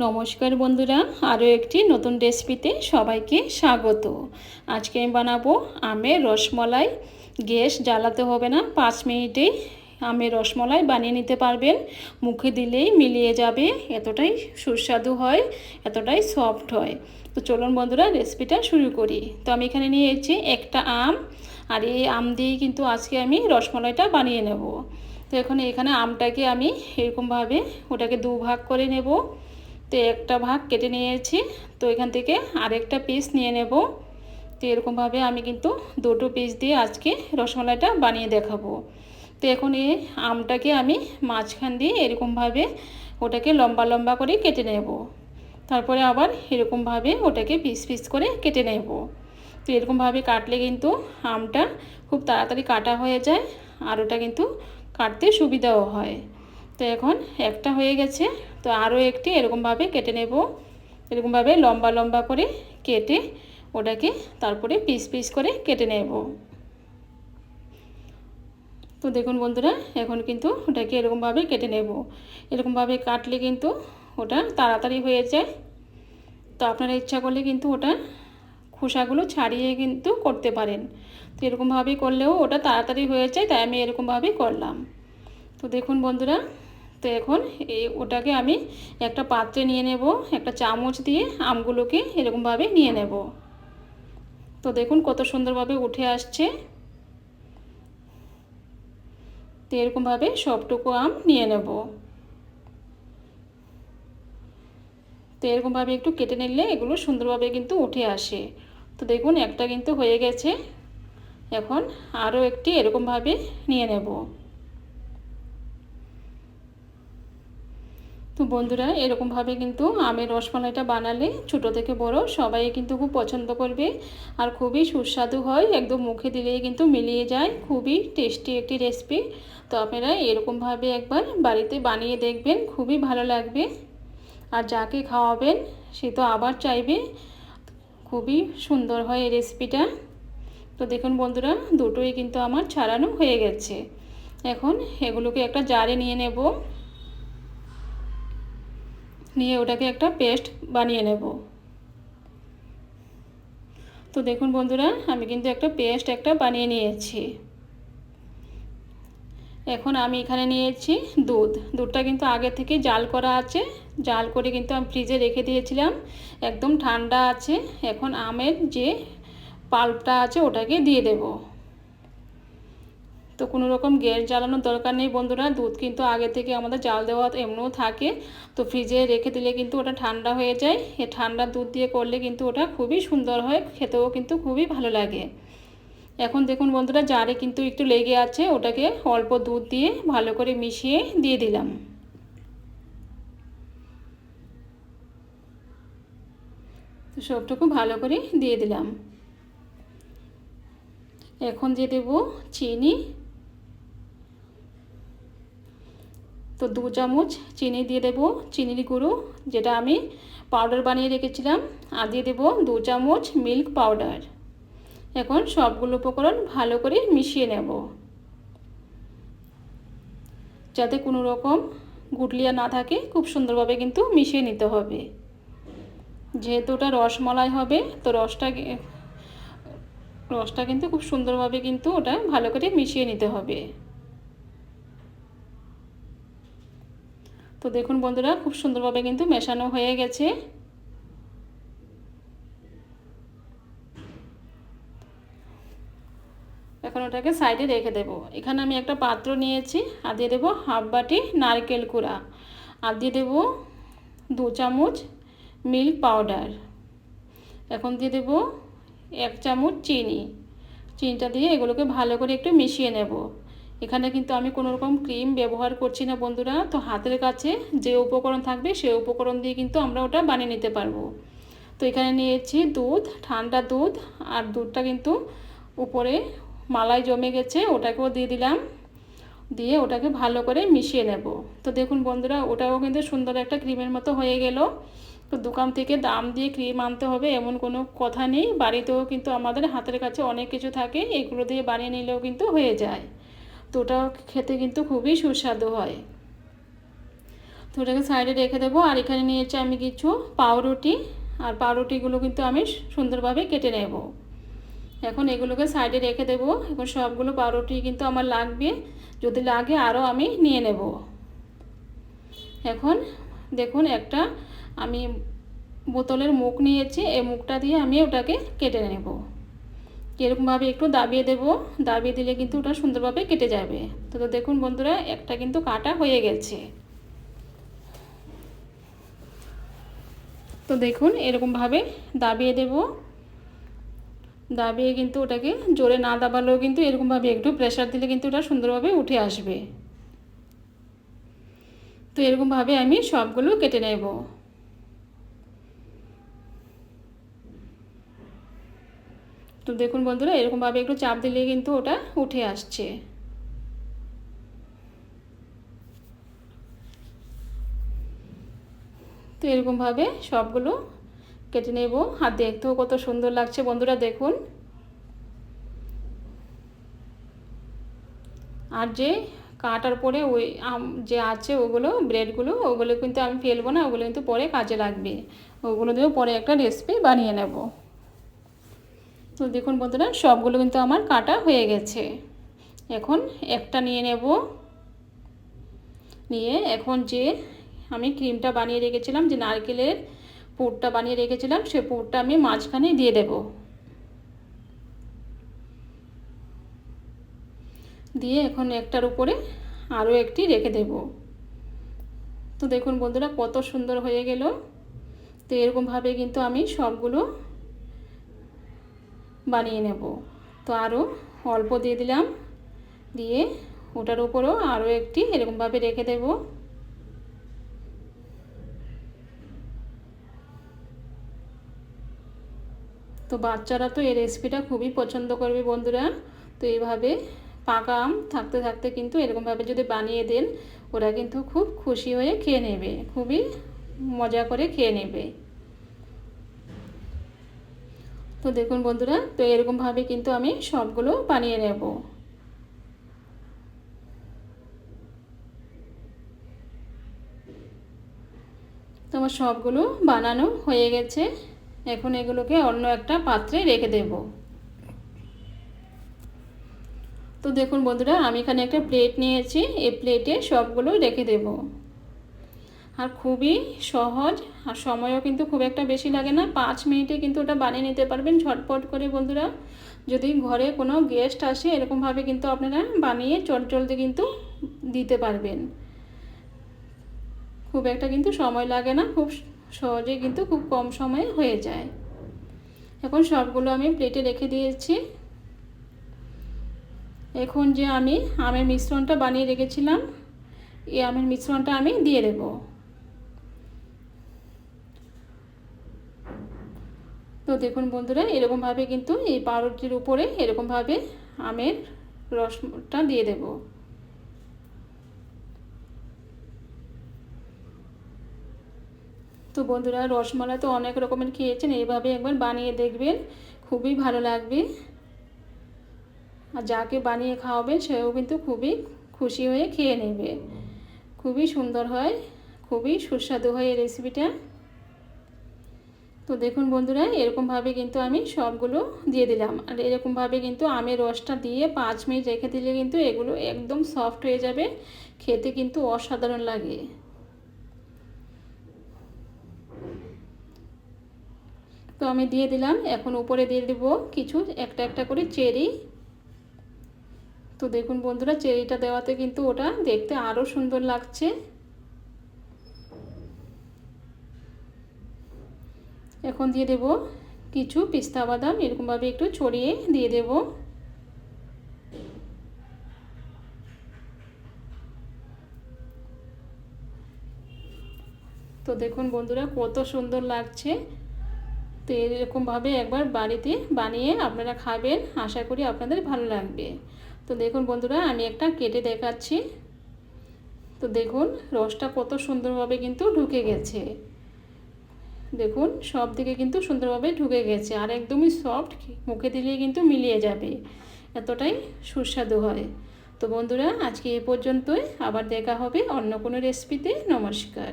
নমস্কার বন্ধুরা, আরও একটি নতুন রেসিপিতে সবাইকে স্বাগত। আজকে আমি বানাবো আমের রসমলাই। গ্যাস জ্বালাতে হবে না, পাঁচ মিনিটেই আমের রসমলাই বানিয়ে নিতে পারবেন। মুখে দিলেই মিলিয়ে যাবে, এতটাই সুস্বাদু হয়, এতটাই সফট হয়। তো চলুন বন্ধুরা, রেসিপিটা শুরু করি। তো আমি এখানে নিয়ে এসেছি একটা আম, আর এই আম দিয়েই কিন্তু আজকে আমি রসমলাইটা বানিয়ে নেব। তো এখন, এখানে আমটাকে আমি এরকমভাবে ওটাকে দু ভাগ করে নেব। তো একটা ভাগ কেটে নিয়েছি। তো এখান থেকে আরেকটা পিস নিয়ে নেব। তো এরকমভাবে আমি কিন্তু দুটো পিস দিয়ে আজকে রসমালাইটা বানিয়ে দেখাবো। তো এখন এই আমটাকে আমি মাঝখান দিয়ে এরকমভাবে ওটাকে লম্বা লম্বা করে কেটে নেব। তারপরে আবার এরকমভাবে ওটাকে পিস পিস করে কেটে নেব। তো এরকমভাবে কাটলে কিন্তু আমটা খুব তাড়াতাড়ি কাটা হয়ে যায় আর ওটা কিন্তু কাটতে সুবিধাও হয়। তো এখন একটা হয়ে গেছে, তো আরও একটি এরকমভাবে কেটে নেব। এরকমভাবে লম্বা লম্বা করে কেটে ওটাকে তারপরে পিস পিস করে কেটে নেব। তো দেখুন বন্ধুরা, এখন কিন্তু ওটাকে এরকমভাবে কেটে নেব। এরকমভাবে কাটলে কিন্তু ওটা তাড়াতাড়ি হয়ে যায়। তো আপনারা ইচ্ছা করলে কিন্তু ওটা খোসাগুলো ছাড়িয়ে কিন্তু করতে পারেন। তো এরকমভাবেই করলেও ওটা তাড়াতাড়ি হয়ে যায়, তাই আমি এরকমভাবেই করলাম। তো দেখুন বন্ধুরা তো এখন এই ওটাকে আমি একটা পাত্রে নিয়ে নেব, একটা চামচ দিয়ে আমগুলোকে এরকমভাবে নিয়ে নেব। তো দেখুন কত সুন্দরভাবে উঠে আসছে। তো এরকমভাবে সবটুকু আম নিয়ে নেব। তো এরকমভাবে একটু কেটে নিলে এগুলো সুন্দরভাবে কিন্তু উঠে আসে। তো দেখুন একটা কিন্তু হয়ে গেছে। এখন আরও একটি এরকমভাবে নিয়ে নেব। তো বন্ধুরা, এরকমভাবে কিন্তু আমের রসমালাইটা বানালে ছোটো থেকে বড় সবাই কিন্তু খুব পছন্দ করবে। আর খুবই সুস্বাদু হয়, একদম মুখে দিলেই কিন্তু মিলিয়ে যায়। খুবই টেস্টি একটি রেসিপি তো আপনারা এরকমভাবে একবার বাড়িতে বানিয়ে দেখবেন, খুবই ভালো লাগবে। আর যাকে খাওয়াবেন, সে তো আবার চাইবে। খুবই সুন্দর হয় এই রেসিপিটা তো দেখুন বন্ধুরা, দুটোই কিন্তু আমার ছাড়ানো হয়ে গেছে। এখন এগুলোকে একটা জারে নিয়ে নেব। নিয়ে ওটাকে একটা পেস্ট বানিয়ে নেব। তো দেখুন বন্ধুরা, আমি কিন্তু একটা পেস্ট একটা বানিয়ে নিয়েছি। এখন আমি এখানে নিয়েছি দুধ। দুধটা কিন্তু আগে থেকে জাল করা আছে। জাল করে কিন্তু আমি ফ্রিজে রেখে দিয়েছিলাম। একদম ঠান্ডা আছে। এখন আমের যে পাল্পটা আছে, ওটাকে দিয়ে দেব। তো কোনো রকম গ্যাস জ্বালানোর দরকার নেই বন্ধুরা, দুধ কিন্তু আগে থেকে আমাদের জাল দেওয়া এমনিও থাকে। তো ফ্রিজে রেখে দিলে কিন্তু ওটা ঠান্ডা হয়ে যায়। এ ঠান্ডা দুধ দিয়ে করলে কিন্তু ওটা খুবই সুন্দর হয়, খেতেও কিন্তু খুবই ভালো লাগে। এখন দেখুন বন্ধুরা, জারে কিন্তু একটু লেগে আছে, ওটাকে অল্প দুধ দিয়ে ভালো করে মিশিয়ে দিয়ে দিলাম। তো সবটুকু ভালো করে দিয়ে দিলাম। এখন দিয়ে দেব চিনি। তো দু চামচ চিনি দিয়ে দেব, চিনির গুঁড়ো, যেটা আমি পাউডার বানিয়ে রেখেছিলাম। আর দিয়ে দেবো দু চামচ মিল্ক পাউডার এখন সবগুলো উপকরণ ভালো করে মিশিয়ে নেব। যাতে কোনো রকম গুটলিয়া না থাকে, খুব সুন্দরভাবে কিন্তু মিশিয়ে নিতে হবে। যেহেতু ওটা রসমলাই হবে, তো রসটা রসটা কিন্তু খুব সুন্দরভাবে কিন্তু ওটা ভালো করে মিশিয়ে নিতে হবে। তো দেখুন বন্ধুরা, খুব সুন্দরভাবে কিন্তু মেশানো হয়ে গেছে। এখন ওটাকে সাইডে রেখে দেব। এখানে আমি একটা পাত্র নিয়েছি, আর দিয়ে দেবো হাফ বাটি নারকেল কুড়া। আর দিয়ে দেবো দু চামচ মিল্ক পাউডার। এখন দিয়ে দেবো এক চামচ চিনি। চিনিটা দিয়ে এগুলোকে ভালো করে একটু মিশিয়ে নেব। এখানে কিন্তু আমি কোনো রকম ক্রিম ব্যবহার করছি না বন্ধুরা। তো হাতের কাছে যে উপকরণ থাকবে সেই উপকরণ দিয়ে কিন্তু আমরা ওটা বানিয়ে নিতে পারব। তো এখানে নিয়েছি দুধ, ঠান্ডা দুধ, আর দুধটা কিন্তু উপরে মালাই জমে গেছে, ওটাকেও দিয়ে দিলাম। দিয়ে ওটাকে ভালো করে মিশিয়ে নেব। তো দেখুন বন্ধুরা, ওটাও কিন্তু সুন্দর একটা ক্রিমের মতো হয়ে গেল। তো দোকান থেকে দাম দিয়ে ক্রিম আনতে হবে এমন কোনো কথা নেই। বাড়িতেও কিন্তু আমাদের হাতের কাছে অনেক কিছু থাকে, এগুলো দিয়ে বানিয়ে নিলেও কিন্তু হয়ে যায়। তো ওটা খেতে কিন্তু খুবই সুস্বাদু হয়। তো ওটাকে সাইডে রেখে দেবো। আর এখানে নিয়েছি আমি কিছু পাউরুটি। আর পাউরুটিগুলো কিন্তু আমি সুন্দরভাবে কেটে নেব। এখন এগুলোকে সাইডে রেখে দেবো। এখন সবগুলো পাউরুটি কিন্তু আমার লাগবে। যদি লাগে আরও আমি নিয়ে নেব। এখন দেখুন একটা আমি বোতলের মুখ নিয়েছি। এই মুখটা দিয়ে আমি ওটাকে কেটে নেব। এরকমভাবে একটু দাবিয়ে দেব। দাবিয়ে দিলে কিন্তু ওটা সুন্দরভাবে কেটে যাবে। তো তো দেখুন বন্ধুরা, একটা কিন্তু কাটা হয়ে গেছে। তো দেখুন, এরকমভাবে দাবিয়ে দেব। দাবিয়ে কিন্তু ওটাকে জোরে না দাবালেও কিন্তু এরকমভাবে একটু প্রেশার দিলে কিন্তু ওটা সুন্দরভাবে উঠে আসবে। তো এরকমভাবে আমি সবগুলো কেটে নেব। তো দেখুন বন্ধুরা, এরকমভাবে একটু চাপ দিলে কিন্তু ওটা উঠে আসছে। তো এরকমভাবে সবগুলো কেটে নেব। আর দেখতেও কত সুন্দর লাগছে বন্ধুরা, দেখুন। আর যে কাটার পরে ওই যে আছে ওগুলো, ব্রেডগুলো, ওগুলো কিন্তু আমি ফেলব না, ওগুলো কিন্তু পরে কাজে লাগবে। ওগুলো দিয়েও পরে একটা রেসিপি বানিয়ে নেব। তো দেখুন বন্ধুরা, সবগুলো কিন্তু আমার কাটা হয়ে গেছে। এখন একটা নিয়ে নেব। নিয়ে এখন যে আমি ক্রিমটা বানিয়ে রেখেছিলাম, যে নারকেলের পুরটা বানিয়ে রেখেছিলাম, সে পুরটা আমি মাঝখানে দিয়ে দেব। দিয়ে এখন একটার উপরে আরও একটি রেখে দেব। তো দেখুন বন্ধুরা, কত সুন্দর হয়ে গেল। তো এরকমভাবে কিন্তু আমি সবগুলো বানিয়ে নেব। তো আরও অল্প দিয়ে দিলাম। দিয়ে ওটার উপরেও আরও একটি এরকমভাবে রেখে দেবো। তো বাচ্চারা তো এই রেসিপিটা খুবই পছন্দ করবে বন্ধুরা। তো এইভাবে পাকা আম থাকতে থাকতে কিন্তু এরকমভাবে যদি বানিয়ে দেন, ওরা কিন্তু খুব খুশি হয়ে খেয়ে নেবে। খুবই মজা করে খেয়ে নেবে। তো দেখুন বন্ধুরা, তো এরকমভাবে কিন্তু আমি সবগুলো বানিয়ে নেব। তো আমার সবগুলো বানানো হয়ে গেছে। এখন এগুলোকে অন্য একটা পাত্রে রেখে দেব। তো দেখুন বন্ধুরা, আমি এখানে একটা প্লেট নিয়েছি, এই প্লেটে সবগুলো রেখে দেব। আর খুবই সহজ আর সময়ও কিন্তু খুব একটা বেশি লাগে না। পাঁচ মিনিটে কিন্তু ওটা বানিয়ে নিতে পারবেন ঝটপট করে বন্ধুরা। যদি ঘরে কোনো গেস্ট আসে, এরকমভাবে কিন্তু আপনারা বানিয়ে চটজলদি কিন্তু দিতে পারবেন। খুব একটা কিন্তু সময় লাগে না, খুব সহজে কিন্তু খুব কম সময়ে হয়ে যায়। এখন সবগুলো আমি প্লেটে রেখে দিয়েছি। এখন যে আমি আমের মিশ্রণটা বানিয়ে রেখেছিলাম, এই আমের মিশ্রণটা আমি দিয়ে দেব। তো দেখুন বন্ধুরা, এরকমভাবে কিন্তু এই পাউরুটির উপরে এরকমভাবে আমের রসটা দিয়ে দেবো। তো বন্ধুরা, রসমালাই তো অনেক রকমের খেয়েছেন, এইভাবে একবার বানিয়ে দেখবেন, খুবই ভালো লাগবে। আর যাকে বানিয়ে খাওয়াবে সেও কিন্তু খুবই খুশি হয়ে খেয়ে নেবে। খুবই সুন্দর হয়, খুবই সুস্বাদু হয় এই রেসিপিটা তো দেখুন বন্ধুরা, এরকমভাবে কিন্তু আমি সবগুলো দিয়ে দিলাম। আর এরকমভাবে কিন্তু আমের রসটা দিয়ে পাঁচ মিনিট রেখে দিলে কিন্তু এগুলো একদম সফট হয়ে যাবে। খেতে কিন্তু অসাধারণ লাগে। তো আমি দিয়ে দিলাম, এখন উপরে দিয়ে দেবো কিছু, একটা একটা করে চেরি। তো দেখুন বন্ধুরা, চেরিটা দেওয়াতে কিন্তু ওটা দেখতে আরও সুন্দর লাগছে। এখন দিয়ে দেব কিছু পিস্তা বাদাম, এরকমভাবে একটু ছড়িয়ে দিয়ে দেব। তো দেখুন বন্ধুরা, কত সুন্দর লাগছে। তো এরকমভাবে একবার বাড়িতে বানিয়ে আপনারা খাবেন, আশা করি আপনাদের ভালো লাগবে। তো দেখুন বন্ধুরা, আমি একটা কেটে দেখাচ্ছি। তো দেখুন, রসটা কত সুন্দরভাবে কিন্তু ঢুকে গেছে। দেখুন, সব দিকে কিন্তু সুন্দরভাবে ঢুকে গেছে আর একদমই সফট মুখে দিলেই কিন্তু মিলিয়ে যাবে। এতটাই সুস্বাদু হয়। তো বন্ধুরা, আজকে এ পর্যন্তই। আবার দেখা হবে অন্য কোনো রেসিপিতে নমস্কার।